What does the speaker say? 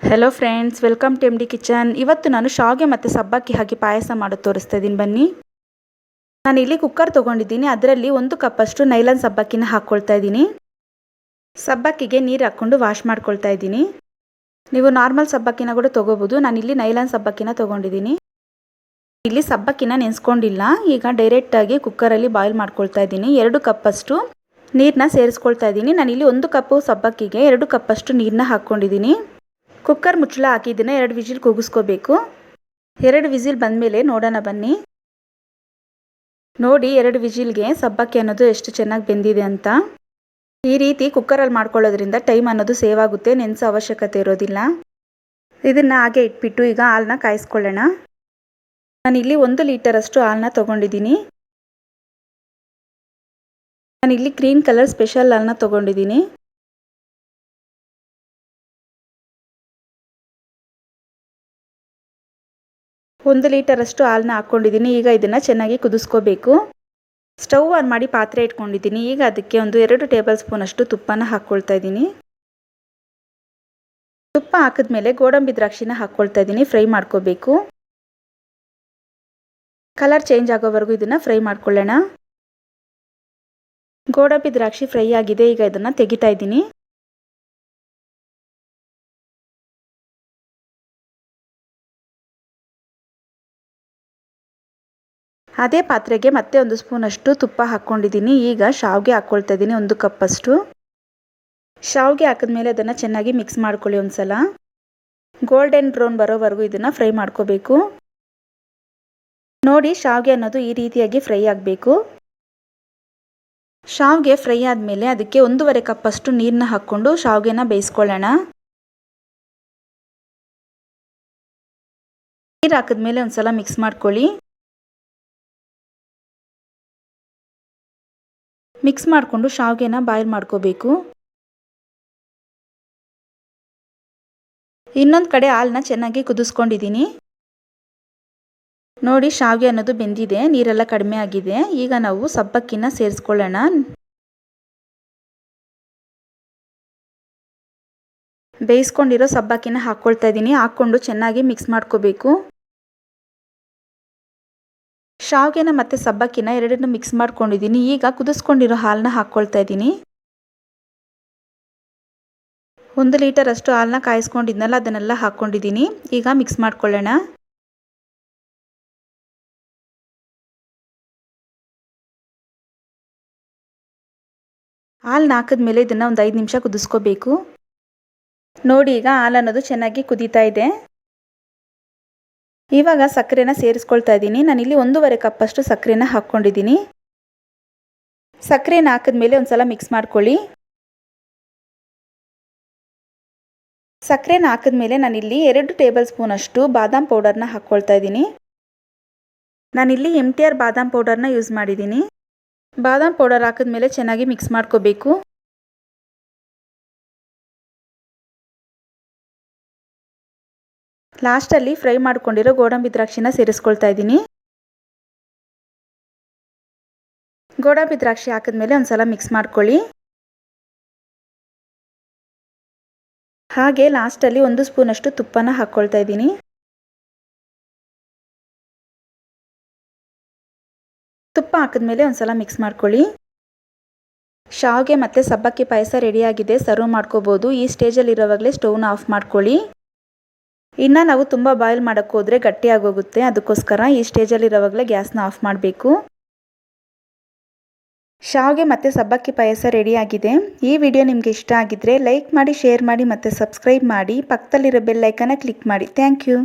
Hello friends welcome to M D kitchen ಇವತ್ತು ನಾನು ಶಾವಿಗೆ ಮತ್ತು ಸಬ್ಬಕ್ಕಿ ಹಾಕಿ ಪಾಯಸ ಮಾಡೋದು ತೋರಿಸ್ತಾ ಇದ್ದೀನಿ ಬನ್ನಿ. ನಾನು ಇಲ್ಲಿ ಕುಕ್ಕರ್ ತೊಗೊಂಡಿದ್ದೀನಿ. ಅದರಲ್ಲಿ ಒಂದು ಕಪ್ಪಷ್ಟು ನೈಲನ್ ಸಬ್ಬಕ್ಕಿನ ಹಾಕ್ಕೊಳ್ತಾ ಇದ್ದೀನಿ. ಸಬ್ಬಕ್ಕಿಗೆ ನೀರು ಹಾಕ್ಕೊಂಡು ವಾಶ್ ಮಾಡ್ಕೊಳ್ತಾ ಇದ್ದೀನಿ. ನೀವು ನಾರ್ಮಲ್ ಸಬ್ಬಕ್ಕಿನ ಕೂಡ ತೊಗೋಬೋದು. ಇಲ್ಲಿ ನೈಲನ್ ಸಬ್ಬಕ್ಕಿನ ತೊಗೊಂಡಿದ್ದೀನಿ. ಇಲ್ಲಿ ಸಬ್ಬಕ್ಕಿನ ನೆನೆಸ್ಕೊಂಡಿಲ್ಲ. ಈಗ ಡೈರೆಕ್ಟಾಗಿ ಕುಕ್ಕರಲ್ಲಿ ಬಾಯ್ಲ್ ಮಾಡ್ಕೊಳ್ತಾ ಇದ್ದೀನಿ. ಎರಡು ಕಪ್ಪಷ್ಟು ನೀರನ್ನ ಸೇರಿಸ್ಕೊಳ್ತಾ ಇದ್ದೀನಿ. ನಾನಿಲ್ಲಿ ಒಂದು ಕಪ್ಪು ಸಬ್ಬಕ್ಕಿಗೆ ಎರಡು ಕಪ್ಪಷ್ಟು ನೀರನ್ನ ಹಾಕ್ಕೊಂಡಿದ್ದೀನಿ ಕುಕ್ಕರ್ ಮುಚ್ಚಳ ಹಾಕಿದ್ದನ್ನು ಎರಡು ವಿಜಿಲ್ ಕೂಗಿಸ್ಕೋಬೇಕು. ಎರಡು ವಿಜಿಲ್ ಬಂದಮೇಲೆ ನೋಡೋಣ ಬನ್ನಿ. ನೋಡಿ ಎರಡು ವಿಜಿಲ್ಗೆ ಸಬ್ಬಕ್ಕಿ ಅನ್ನೋದು ಎಷ್ಟು ಚೆನ್ನಾಗಿ ಬೆಂದಿದೆ ಅಂತ. ಈ ರೀತಿ ಕುಕ್ಕರಲ್ಲಿ ಮಾಡ್ಕೊಳ್ಳೋದ್ರಿಂದ ಟೈಮ್ ಅನ್ನೋದು ಸೇವ್ ಆಗುತ್ತೆ, ನೆನೆಸೋ ಅವಶ್ಯಕತೆ ಇರೋದಿಲ್ಲ. ಇದನ್ನು ಹಾಗೆ ಇಟ್ಬಿಟ್ಟು ಈಗ ಹಾಲನ್ನ ಕಾಯಿಸ್ಕೊಳ್ಳೋಣ. ನಾನಿಲ್ಲಿ ಒಂದು ಲೀಟರಷ್ಟು ಹಾಲನ್ನ ತೊಗೊಂಡಿದ್ದೀನಿ. ನಾನಿಲ್ಲಿ ಗ್ರೀನ್ ಕಲರ್ ಸ್ಪೆಷಲ್ ಹಾಲನ್ನ ತೊಗೊಂಡಿದ್ದೀನಿ. ಒಂದು ಲೀಟರಷ್ಟು ಹಾಲನ್ನ ಹಾಕ್ಕೊಂಡಿದ್ದೀನಿ. ಈಗ ಇದನ್ನು ಚೆನ್ನಾಗಿ ಕುದಿಸ್ಕೋಬೇಕು. ಸ್ಟವ್ ಆನ್ ಮಾಡಿ ಪಾತ್ರೆ ಇಟ್ಕೊಂಡಿದ್ದೀನಿ. ಈಗ ಅದಕ್ಕೆ ಒಂದು ಎರಡು ಟೇಬಲ್ ಸ್ಪೂನಷ್ಟು ತುಪ್ಪನ ಹಾಕ್ಕೊಳ್ತಾ ಇದ್ದೀನಿ. ತುಪ್ಪ ಹಾಕಿದ್ಮೇಲೆ ಗೋಡಂಬಿ ದ್ರಾಕ್ಷಿನ ಹಾಕ್ಕೊಳ್ತಾ ಇದ್ದೀನಿ. ಫ್ರೈ ಮಾಡ್ಕೋಬೇಕು. ಕಲರ್ ಚೇಂಜ್ ಆಗೋವರೆಗೂ ಇದನ್ನು ಫ್ರೈ ಮಾಡ್ಕೊಳ್ಳೋಣ. ಗೋಡಂಬಿ ದ್ರಾಕ್ಷಿ ಫ್ರೈ ಆಗಿದೆ. ಈಗ ಇದನ್ನು ತೆಗಿತಾ ಇದ್ದೀನಿ. ಅದೇ ಪಾತ್ರೆಗೆ ಮತ್ತೆ ಒಂದು ಸ್ಪೂನಷ್ಟು ತುಪ್ಪ ಹಾಕ್ಕೊಂಡಿದ್ದೀನಿ. ಈಗ ಶಾವಿಗೆ ಹಾಕ್ಕೊಳ್ತಾ ಇದ್ದೀನಿ ಒಂದು ಕಪ್ಪಷ್ಟು ಶಾವಿಗೆ ಹಾಕಿದ್ಮೇಲೆ ಅದನ್ನು ಚೆನ್ನಾಗಿ ಮಿಕ್ಸ್ ಮಾಡ್ಕೊಳ್ಳಿ ಒಂದು ಸಲ ಗೋಲ್ಡನ್ ಬ್ರೌನ್ ಬರೋವರೆಗೂ ಇದನ್ನು ಫ್ರೈ ಮಾಡ್ಕೋಬೇಕು. ನೋಡಿ ಶಾವಿಗೆ ಅನ್ನೋದು ಈ ರೀತಿಯಾಗಿ ಫ್ರೈ ಆಗಬೇಕು. ಶಾವಿಗೆ ಫ್ರೈ ಆದಮೇಲೆ ಅದಕ್ಕೆ ಒಂದೂವರೆ ಕಪ್ಪಷ್ಟು ನೀರನ್ನ ಹಾಕ್ಕೊಂಡು ಶಾವಿಗೆನ ಬೇಯಿಸ್ಕೊಳ್ಳೋಣ. ನೀರು ಹಾಕಿದ್ಮೇಲೆ ಒಂದು ಸಲ ಮಿಕ್ಸ್ ಮಾಡ್ಕೊಳ್ಳಿ. ಮಿಕ್ಸ್ ಮಾಡಿಕೊಂಡು ಶಾವಿಗೆನ ಬಾಯ್ಲ್ ಮಾಡ್ಕೋಬೇಕು. ಇನ್ನೊಂದು ಕಡೆ ಹಾಲನ್ನ ಚೆನ್ನಾಗಿ ಕುದಿಸ್ಕೊಂಡಿದ್ದೀನಿ. ನೋಡಿ ಶಾವಿಗೆ ಅನ್ನೋದು ಬೆಂದಿದೆ, ನೀರೆಲ್ಲ ಕಡಿಮೆ ಆಗಿದೆ. ಈಗ ನಾವು ಸಬ್ಬಕ್ಕಿನ ಸೇರಿಸ್ಕೊಳ್ಳೋಣ. ಬೇಯಿಸ್ಕೊಂಡಿರೋ ಸಬ್ಬಕ್ಕಿನ ಹಾಕ್ಕೊಳ್ತಾ ಇದ್ದೀನಿ. ಹಾಕ್ಕೊಂಡು ಚೆನ್ನಾಗಿ ಮಿಕ್ಸ್ ಮಾಡ್ಕೋಬೇಕು. ಶಾವಿಗೆನ ಮತ್ತು ಸಬ್ಬಕ್ಕಿನ ಎರಡನ್ನು ಮಿಕ್ಸ್ ಮಾಡ್ಕೊಂಡಿದ್ದೀನಿ. ಈಗ ಕುದಿಸ್ಕೊಂಡಿರೋ ಹಾಲನ್ನ ಹಾಕ್ಕೊಳ್ತಾ ಇದ್ದೀನಿ. ಒಂದು ಲೀಟರ್ ಅಷ್ಟು ಹಾಲನ್ನ ಕಾಯಿಸ್ಕೊಂಡಿದ್ನಲ್ಲ, ಅದನ್ನೆಲ್ಲ ಹಾಕ್ಕೊಂಡಿದ್ದೀನಿ ಈಗ ಮಿಕ್ಸ್ ಮಾಡ್ಕೊಳ್ಳೋಣ. ಹಾಲು ಹಾಕಿದ್ಮೇಲೆ ಇದನ್ನು ಒಂದು ಐದು ನಿಮಿಷ ಕುದಿಸ್ಕೋಬೇಕು. ನೋಡಿ ಈಗ ಹಾಲು ಅನ್ನೋದು ಚೆನ್ನಾಗಿ ಕುದೀತಾ ಇದೆ. ಇವಾಗ ಸಕ್ಕರೆನ ಸೇರಿಸ್ಕೊಳ್ತಾ ಇದ್ದೀನಿ. ನಾನಿಲ್ಲಿ ಒಂದೂವರೆ ಕಪ್ಪಷ್ಟು ಸಕ್ಕರೆನ ಹಾಕ್ಕೊಂಡಿದ್ದೀನಿ. ಸಕ್ಕರೆನ ಹಾಕಿದ್ಮೇಲೆ ಒಂದು ಸಲ ಮಿಕ್ಸ್ ಮಾಡ್ಕೊಳ್ಳಿ. ಸಕ್ಕರೆನ ಹಾಕಿದ್ಮೇಲೆ ನಾನಿಲ್ಲಿ ಎರಡು ಟೇಬಲ್ ಸ್ಪೂನಷ್ಟು ಬಾದಾಮ್ ಪೌಡರ್ನ ಹಾಕ್ಕೊಳ್ತಾ ಇದ್ದೀನಿ. ನಾನಿಲ್ಲಿ ಎಂ ಟಿ ಆರ್ ಬಾದಾಮ್ ಪೌಡರ್ನ ಯೂಸ್ ಮಾಡಿದ್ದೀನಿ. ಬಾದಾಮ್ ಪೌಡರ್ ಹಾಕಿದ್ಮೇಲೆ ಚೆನ್ನಾಗಿ ಮಿಕ್ಸ್ ಮಾಡ್ಕೋಬೇಕು. ಲಾಸ್ಟಲ್ಲಿ ಫ್ರೈ ಮಾಡ್ಕೊಂಡಿರೋ ಗೋಡಂಬಿ ದ್ರಾಕ್ಷಿನ ಸೇರಿಸ್ಕೊಳ್ತಾ ಇದ್ದೀನಿ. ಗೋಡಂಬಿ ದ್ರಾಕ್ಷಿ ಹಾಕಿದ್ಮೇಲೆ ಒಂದು ಸಲ ಮಿಕ್ಸ್ ಮಾಡ್ಕೊಳ್ಳಿ. ಹಾಗೆ ಲಾಸ್ಟಲ್ಲಿ ಒಂದು ಸ್ಪೂನಷ್ಟು ತುಪ್ಪನ ಹಾಕ್ಕೊಳ್ತಾ ಇದ್ದೀನಿ. ತುಪ್ಪ ಹಾಕಿದ್ಮೇಲೆ ಒಂದು ಸಲ ಮಿಕ್ಸ್ ಮಾಡ್ಕೊಳ್ಳಿ. ಶಾವಿಗೆ ಮತ್ತು ಸಬ್ಬಕ್ಕಿ ಪಾಯಸ ರೆಡಿಯಾಗಿದೆ ಸರ್ವ್ ಮಾಡ್ಕೋಬೋದು. ಈ ಸ್ಟೇಜಲ್ಲಿ ಇರೋವಾಗಲೇ ಸ್ಟೌವ್ನ ಆಫ್ ಮಾಡ್ಕೊಳ್ಳಿ. ಇನ್ನು ನಾವು ತುಂಬ ಬಾಯ್ಲ್ ಮಾಡೋಕ್ಕೆ ಹೋದರೆ ಗಟ್ಟಿಯಾಗೋಗುತ್ತೆ ಅದಕ್ಕೋಸ್ಕರ ಈ ಸ್ಟೇಜಲ್ಲಿರೋವಾಗಲೇ ಗ್ಯಾಸ್ನ ಆಫ್ ಮಾಡಬೇಕು. ಶಾವಿಗೆ ಮತ್ತು ಸಬ್ಬಕ್ಕಿ ಪಾಯಸ ರೆಡಿಯಾಗಿದೆ ಈ ವಿಡಿಯೋ ನಿಮಗೆ ಇಷ್ಟ ಆಗಿದ್ದರೆ ಲೈಕ್ ಮಾಡಿ ಶೇರ್ ಮಾಡಿ ಮತ್ತು ಸಬ್ಸ್ಕ್ರೈಬ್ ಮಾಡಿ. ಪಕ್ಕದಲ್ಲಿರೋ ಬೆಲ್ ಐಕನ್ನ ಕ್ಲಿಕ್ ಮಾಡಿ. Thank you